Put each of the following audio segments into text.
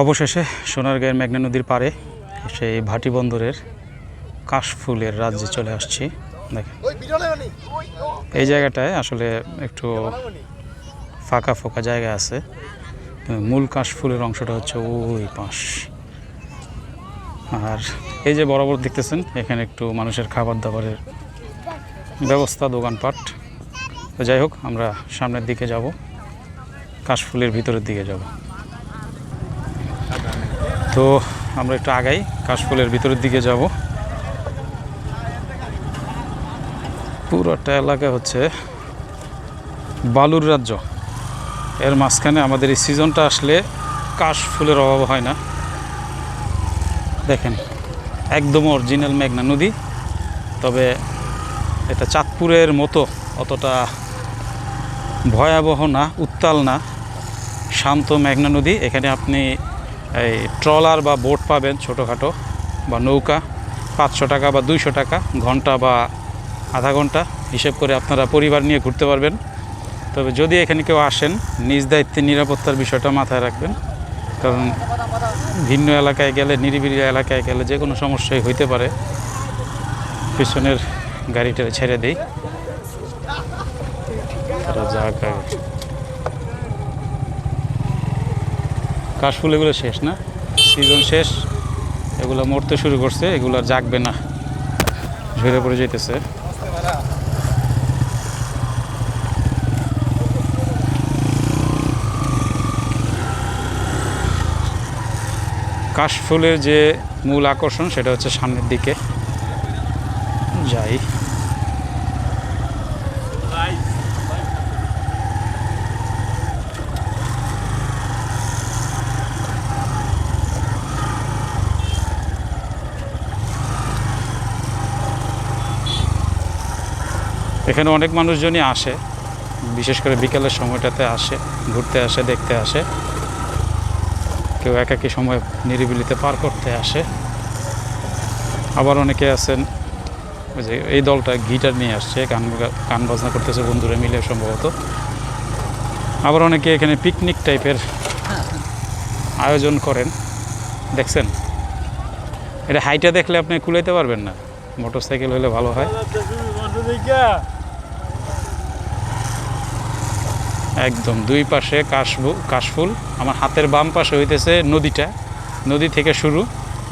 অবশেষে সোনারগাঁয়ের মেঘনা নদীর পাড়ে সেই ভাটি বন্দরের কাশফুলের রাজ্যে চলে আসছি। দেখেন। এই জায়গাটায় আসলে একটু ফাঁকা ফোকা জায়গা আছে মূল কাশফুলের অংশটা হচ্ছে ওই পাশ। আর এই যে বরাবর দেখতেছেন এখানে একটু মানুষের খাবার দাবারের ব্যবস্থা দোকানপাট। তো যাই হোক আমরা সামনের দিকে যাব কাশফুলের ভিতরের দিকে যাব। তো আমরা একটু আগাই, কাশফুলের ভিতরের দিকে যাব। পুরোটা এলাকা হচ্ছে বালুর রাজ্য। এর মাঝখানে আমাদের এই সিজনটা আসলে কাশফুলের অভাব হয় না। দেখেন, একদম অরিজিনাল মেঘনা নদী, তবে এটা চাঁদপুরের মতো অতটা ভয়াবহ না, উত্তাল না, শান্ত মেঘনা নদী। এখানে আপনি এই ট্রলার বা বোট পাবেন ছোটোখাটো বা নৌকা, পাঁচশো টাকা বা দুইশো টাকা, ঘণ্টা বা আধা ঘণ্টা। হিসেব করে আপনারা পরিবার নিয়ে ঘুরতে পারবেন। তবে যদি এখানে কেউ আসেন, নিজ দায়িত্বে নিরাপত্তার বিষয়টা মাথায় রাখবেন। কারণ ভিন্ন এলাকায় গেলে, নিরিবিলি এলাকায় গেলে যে কোনো সমস্যাই হইতে পারে। পিছনের গাড়িটা ছেড়ে দেই। তারা যাক কাশফুল এগুলো শেষ না? সিজন শেষ। এগুলো মরতে শুরু করছে, এগুলো জাগবে না। ঝরে পড়ে যেতেছে কাশফুলের যে মূল আকর্ষণ, সেটা হচ্ছে সামনের দিকে যাই এখানে অনেক মানুষজনই আসে, বিশেষ করে বিকেলের সময়টাতে আসে, ঘুরতে আসে, দেখতে আসে। কেউ একাকী সময় নিরিবিলিতে পার করতে আসে। আবার অনেকে আছেন, ওই যে এই দলটা গিটার নিয়ে আসছে, গান গান বাজনা করতেছে বন্ধুরা মিলে সম্ভবত। আবার অনেকে এখানে পিকনিক টাইপের আয়োজন করেন। দেখছেন? এটা হাইটা দেখলে আপনি কুলাইতে পারবেন না। মোটর সাইকেল হলে ভালো হয়। একদম দুই পাশে কাশবু কাশফুল। আমার হাতের বাম পাশে হইতেছে নদীটা। নদী থেকে শুরু,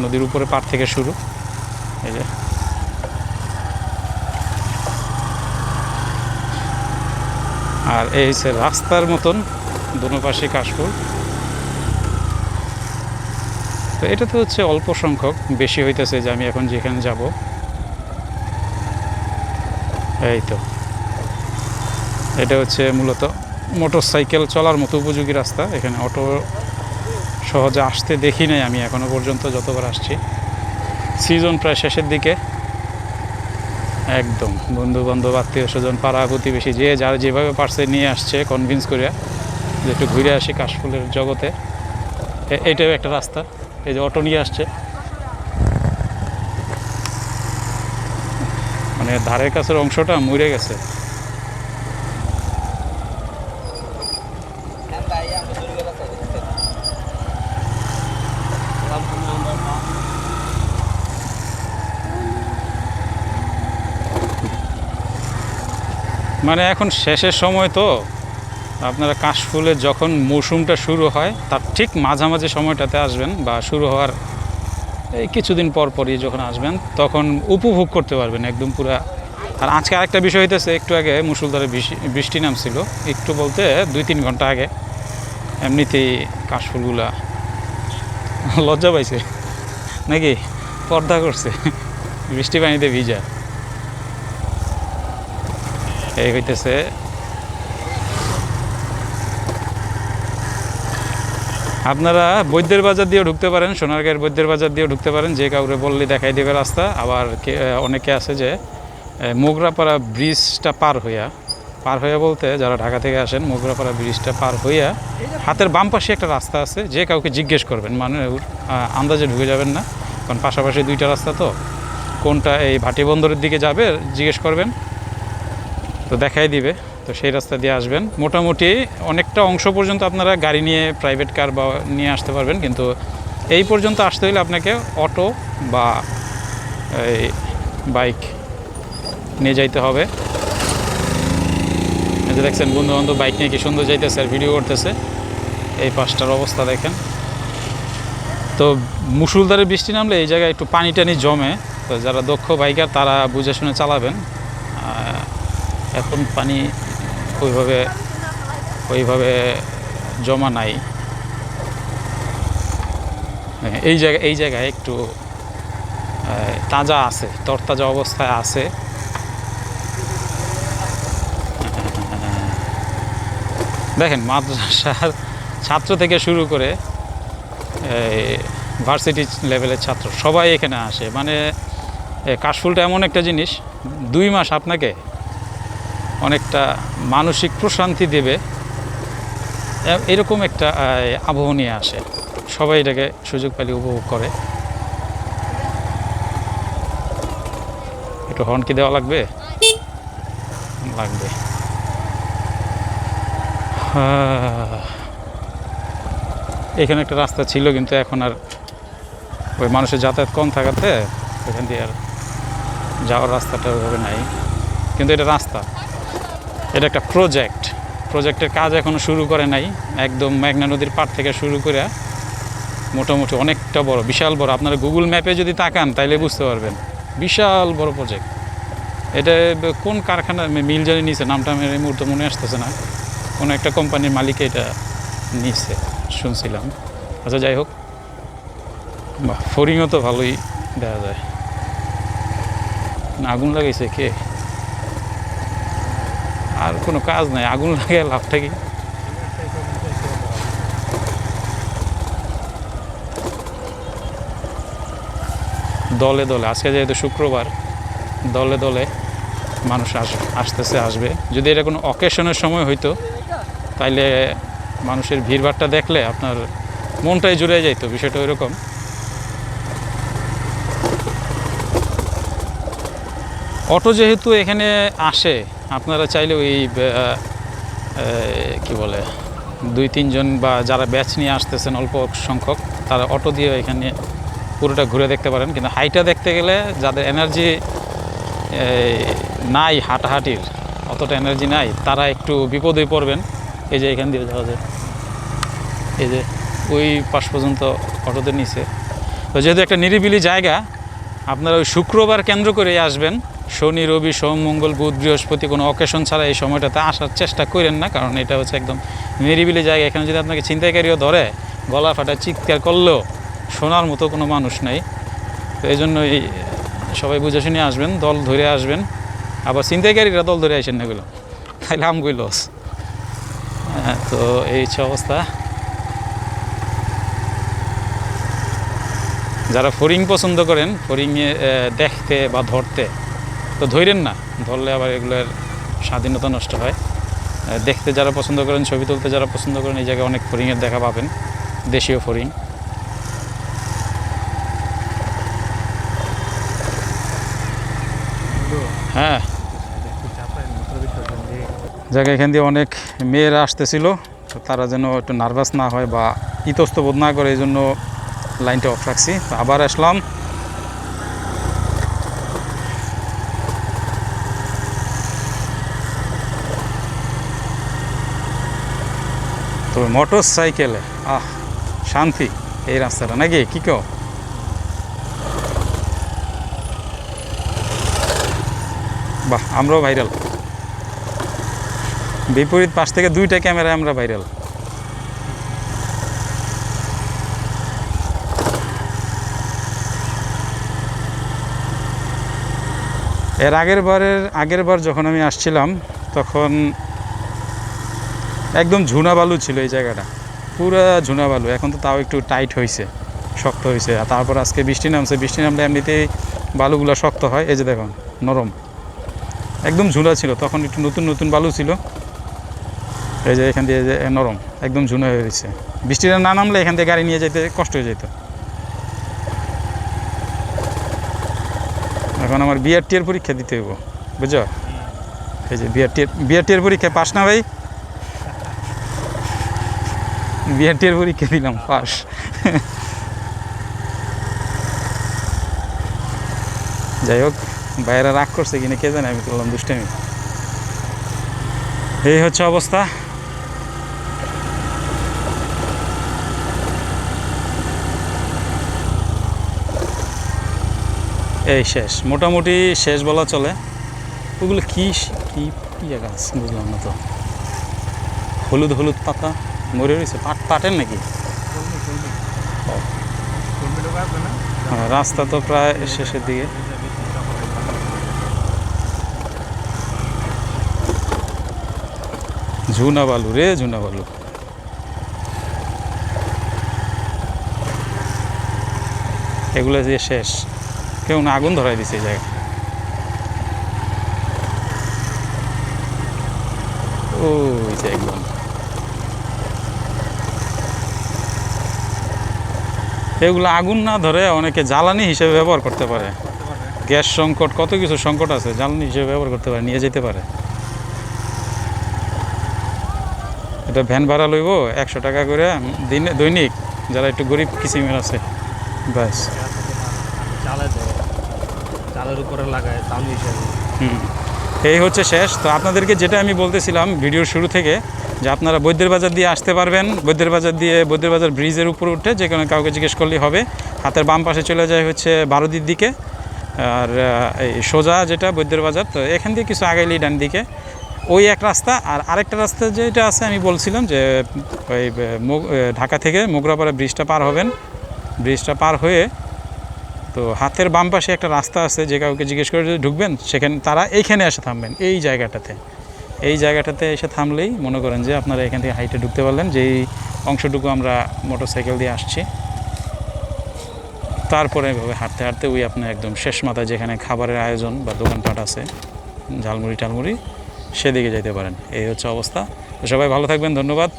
নদীর উপরে পার থেকে শুরু। এই যে। আর এই হচ্ছে রাস্তার মতন দুনো পাশে কাশফুল। তো এটা তো হচ্ছে অল্প সংখ্যক, বেশি হইতেছে যে আমি এখন যেখানে যাব। এই তো। এটা হচ্ছে মূলত মোটর সাইকেল চলার মতো উপযোগী রাস্তা। এখানে অটো সহজে আসতে দেখি নাই আমি, এখনও পর্যন্ত যতবার আসছি। সিজন প্রায় শেষের দিকে। একদম বন্ধু বান্ধব আত্মীয় স্বজন পাড়া প্রতিবেশী, যে যার যেভাবে পারছে নিয়ে আসছে কনভিন্স করে যে একটু ঘুরে আসি কাশফুলের জগতে। এইটাও একটা রাস্তা, এই যে অটো নিয়ে আসছে। মানে ধারের কাছের অংশটা মরে গেছে। মানে এখন শেষের সময় তো। আপনারা কাশফুলের যখন মৌসুমটা শুরু হয়, তার ঠিক মাঝামাঝি সময়টাতে আসবেন বা শুরু হওয়ার এই কিছুদিন পর পরই যখন আসবেন, তখন উপভোগ করতে পারবেন একদম পুরা। আর আজকে আরেকটা বিষয় হইতেছে, একটু আগে মুসুলধারে বৃষ্টি নামছিল। একটু বলতে দুই তিন ঘণ্টা আগে এমনিতেই কাশফুলগুলা লজ্জা পাইছে। নাকি? পর্দা করছে। বৃষ্টি পানিতে ভিজা। এই হইতেছে আপনারা বৈদ্যের বাজার দিয়েও ঢুকতে পারেন, সোনারগাঁয়ের বৈদ্যের বাজার দিয়েও ঢুকতে পারেন, যে কাউরে বললে দেখাই দেবে রাস্তা। আবার অনেকে আছে যে মোগরাপাড়া ব্রিজটা পার হইয়া পার হইয়া বলতে যারা ঢাকা থেকে আসেন, মোগরাপাড়া ব্রিজটা পার হইয়া হাতের বাম পাশে একটা রাস্তা আছে, যে কাউকে জিজ্ঞেস করবেন। মানে আন্দাজে ঢুকে যাবেন না, কারণ পাশাপাশি দুইটা রাস্তা তো। কোনটা এই ভাটি বন্দরের দিকে যাবে, জিজ্ঞেস করবেন। তো দেখাই দিবে। তো সেই রাস্তা দিয়ে আসবেন। মোটামুটি অনেকটা অংশ পর্যন্ত আপনারা গাড়ি নিয়ে প্রাইভেট কার বা নিয়ে আসতে পারবেন। কিন্তু এই পর্যন্ত আসতে হলে আপনাকে অটো বা এই বাইক নিয়ে যাইতে হবে। এই যে দেখছেন বন্ধু বান্ধব বাইক নিয়ে কি সুন্দর যাইতেছে আর ভিডিও করতেছে। এই পাশটার অবস্থা দেখেন। তো মুসুলধারে বৃষ্টি নামলে এই জায়গায় একটু পানি টানি জমে। তো যারা দক্ষ বাইকার তারা বুঝে শুনে চালাবেন। এখন পানি ওইভাবে ওইভাবে জমা নাই। হ্যাঁ, এই জায়গা এই জায়গায় একটু তাজা আছে তরতাজা অবস্থায় আছে। দেখেন মাদ্রাসার ছাত্র থেকে শুরু করে ভার্সিটি লেভেলের ছাত্র সবাই এখানে আসে। মানে কাশফুলটা এমন একটা জিনিস দুই মাস আপনাকে অনেকটা মানসিক প্রশান্তি দেবে। এরকম একটা আবহ নিয়ে আসে। সবাই এটাকে সুযোগ পেলে উপভোগ করে। একটু হর্ন কি দেওয়া লাগবে? লাগবে। এখানে একটা রাস্তা ছিল কিন্তু এখন আর ওই মানুষের যাতায়াত কম থাকাতে এখান দিয়ে আর যাওয়ার রাস্তাটা ওইভাবে নাই। কিন্তু এটা রাস্তা। এটা একটা প্রজেক্ট প্রজেক্টের কাজ এখনও শুরু করে নাই। একদম মেঘনা নদীর পাড় থেকে শুরু করে মোটামুটি অনেকটা বড়, বিশাল বড়। আপনারা গুগল ম্যাপে যদি তাকান, তাইলে বুঝতে পারবেন। বিশাল বড় প্রজেক্ট এটা কোন কারখানা মিল জানি নিছে, নামটা আমার এই মুহূর্তে মনে আসতেছে না। কোনো একটা কোম্পানির মালিক এটা নিছে, শুনছিলাম। আচ্ছা যাই হোক। বাহ, ফরিংও তো ভালোই দেখা যায়। না, আগুন লাগাইছে কে? আর কোনো কাজ নাই, আগুন লাগে লাভটা কি দলে দলে, আজকে যেহেতু শুক্রবার, দলে দলে মানুষ আস, আসতেছে, আসবে। যদি এটা কোনো অকেশনের সময় হইতো, তাইলে মানুষের ভিড়ভাড়টা দেখলে আপনার মনটাই জুড়ে যাইতো, বিষয়টা ওইরকম। অটো যেহেতু এখানে আসে আপনারা চাইলে ওই কি বলে, দুই, তিনজন বা যারা ব্যাচ নিয়ে আসতেছেন অল্প সংখ্যক, তারা অটো দিয়ে এখানে পুরোটা ঘুরে দেখতে পারেন। কিন্তু হাইটা দেখতে গেলে যাদের এনার্জি নাই হাঁটাহাঁটির, অতটা এনার্জি নাই, তারা একটু বিপদে পড়বেন। এই যে এখান দিয়ে যাওয়া যায়। এই যে ওই পাশ পর্যন্ত অটোতে নিচে। তো যেহেতু একটা নিরিবিলি জায়গা, আপনারা ওই শুক্রবার কেন্দ্র করে আসবেন। শনি রবি সোম মঙ্গল বুধ বৃহস্পতি কোনো অকেশন ছাড়া এই সময়টাতে আসার চেষ্টা করেন না কারণ এটা হচ্ছে একদম নিরিবিলি জায়গা। এখানে যদি আপনাকে ছিনতাইকারীও ধরে গলা ফাটা চিৎকার করলেও শোনার মতো কোনো মানুষ নেই। তো এই জন্যই সবাই বুঝে শুনে আসবেন দল ধরে আসবেন। আবার ছিনতাইকারীরা দল ধরে আসেন না এগুলো। তাইলে আমগুই লস হ্যাঁ, তো এই হচ্ছে অবস্থা। যারা ফরিং পছন্দ করেন ফরিংয়ে দেখতে বা ধরতে তো ধরেন না, ধরলে আবার এগুলোর স্বাধীনতা নষ্ট হয়। দেখতে যারা পছন্দ করেন, ছবি তুলতে যারা পছন্দ করেন, এই জায়গায় অনেক ফরিংয়ের দেখা পাবেন, দেশীয় ফরিং হ্যাঁ। জায়গা এখান দিয়ে অনেক মেয়েরা আসতেছিল তারা যেন একটু নার্ভাস না হয় বা ইতস্ত বোধ না করে, এই জন্য লাইনটা অফ রাখছি। তো আবার আসলাম। মোটর সাইকেলে আহ, শান্তি, এই রাস্তাটা নাকি? কি কেউ বাহ, আমরাও ভাইরাল বিপরীত পাশ থেকে দুইটা ক্যামেরায় আমরা ভাইরাল এর আগের বারের, আগের বার যখন আমি আসছিলাম, তখন একদম ঝুনা বালু ছিল এই জায়গাটা। পুরা ঝুনা বালু এখন তো তাও একটু টাইট হয়েছে শক্ত হয়েছে আর তারপর আজকে বৃষ্টি নামছে, বৃষ্টি নামলে এমনিতেই বালুগুলো শক্ত হয়। এই যে দেখুন, নরম। একদম ঝুনা ছিল, তখন একটু নতুন নতুন বালু ছিল। এই যে এখান দিয়ে যে নরম, একদম ঝুনা হয়ে গেছে। বৃষ্টিটা না নামলে এখান থেকে গাড়ি নিয়ে যেতে কষ্ট হয়ে যেত এখন আমার বিআরটি এর পরীক্ষা দিতে হইব, বুঝছ? এই যে বিআরটির বিআরটির পরীক্ষা পাস না ভাই বিআরটির পরীক্ষা দিলাম পাস যাই হোক বাইরে রাগ করছে কিনা কে জানে, আমি করলাম দুষ্টামি। এই হচ্ছে অবস্থা। এই শেষ, মোটামুটি শেষ বলা চলে। ওগুলো কি কি জায়গা আছে, বুঝলাম না তো। হলুদ হলুদ পাতা। মরে রয়েছে। পাট পাটের নাকি? হ্যাঁ, রাস্তা তো প্রায় শেষের দিকে। ঝুনা বালু রে ঝুনা বালু এগুলো যে শেষ কেউ না আগুন ধরাই দিছে এই যে একদম। এগুলো আগুন না ধরে অনেকে জ্বালানি হিসেবে ব্যবহার করতে পারে। গ্যাস সংকট কত কিছু সংকট আছে জ্বালানি হিসেবে ব্যবহার করতে পারে নিয়ে যেতে পারে। এটা ভ্যান ভাড়া লইব একশো টাকা করে দিনে দৈনিক যারা একটু গরিব কিসিমের আছে ব্যাস। চালের উপরে লাগায় হুম। এই হচ্ছে শেষ। তো আপনাদেরকে যেটা আমি বলতেছিলাম ভিডিওর শুরু থেকে যে আপনারা বৈদ্যের বাজার দিয়ে আসতে পারবেন, বৈদ্যের বাজার দিয়ে বৈদ্যের বাজার ব্রিজের উপর উঠে যে কোনো কাউকে জিজ্ঞেস করলেই হবে। হাতের বাম পাশে চলে যায় হচ্ছে বারোদির দিকে। আর এই সোজা যেটা বৈদ্যের বাজার, তো এখান দিয়ে কিছু আগাইলেই ডান দিকে। ওই এক রাস্তা, আর আরেকটা রাস্তা যেটা আছে আমি বলছিলাম যে, ওই ঢাকা থেকে মোগরাপাড়া ব্রিজটা পার হবেন। ব্রিজটা পার হয়ে, তো হাতের বাম পাশে একটা রাস্তা আছে, যে কাউকে জিজ্ঞেস করে ঢুকবেন, সেখানে তারা এইখানে এসে থামবেন, এই জায়গাটাতে। এই জায়গাটাতে এসে থামলেই মনে করেন যে আপনারা এখান থেকে হাইটে ঢুকতে পারলেন, যেই অংশটুকু আমরা মোটরসাইকেল দিয়ে আসছি। তারপরে এভাবে হাঁটতে হাঁটতে ওই আপনার একদম শেষ মাথায় যেখানে খাবারের আয়োজন বা দোকানপাট আছে ঝালমুড়ি টালমুড়ি সেদিকে যেতে পারেন। এই হচ্ছে অবস্থা। সবাই ভালো থাকবেন, ধন্যবাদ।